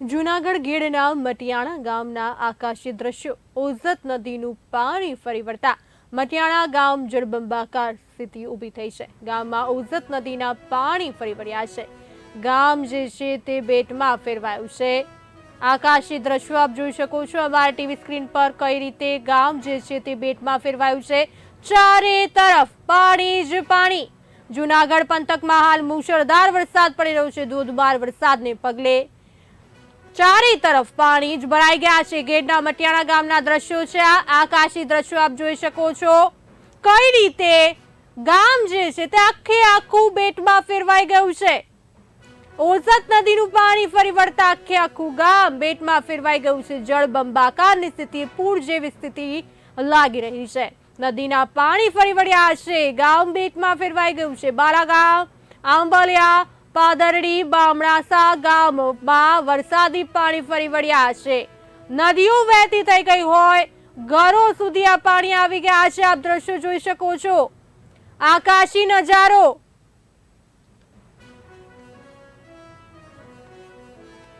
જૂનાગઢ ગીડના મટિયાણા ગામના આકાશી દ્રશ્યો ઓઝત નદીનું પાણી ફરી વળતા મટિયાણા ગામ જળબંબાકાર સ્થિતિ ઊભી થઈ છે. ગામમાં ઓઝત નદીના પાણી ફરી વળ્યા છે. ગામ જે છે તે બેટમાં ફેરવાયું છે. આકાશી દ્રશ્યો આપ જોઈ શકો છો. અમારા ટીવી સ્ક્રીન પર કઈ રીતે ગામ જે છે તે બેટમાં ફેરવાયું છે. ચારે તરફ પાણી જ પાણી. જૂનાગઢ પંથકમાં હાલ મુશળધાર વરસાદ પડી રહ્યો છે. ધોધમાર વરસાદને પગલે ચારે તરફ પાણી જ ભરાઈ ગયા છે. ગેડના મટિયાણા ગામના દ્રશ્યો છે. આકાશી દ્રશ્યો આપ જોઈ શકો છો. કઈ રીતે ગામ જે છે તે આખે આખું બેટમાં ફેરવાઈ ગયું છે. ઓઝત નદીનું પાણી ફરી વળતા આખે આખું ગામ બેટમાં ફેરવાઈ ગયું છે. જળબંબાકારની સ્થિતિ, પૂર જેવી સ્થિતિ લાગી રહી છે. નદીના પાણી ફરી વળ્યા છે. ગામ બેટમાં ફેરવાઈ ગયું છે. બાલાગામ, આંબલિયા પાદરડી, બામણાસા ગામમાં વરસાદી પાણી ફરી વળ્યા છે. નદીઓ વહેતી થઈ ગઈ હોય, ઘરો સુધી આ પાણી આવી ગયા છે. આપ દ્રશ્યો જોઈ શકો છો. આકાશી નજારો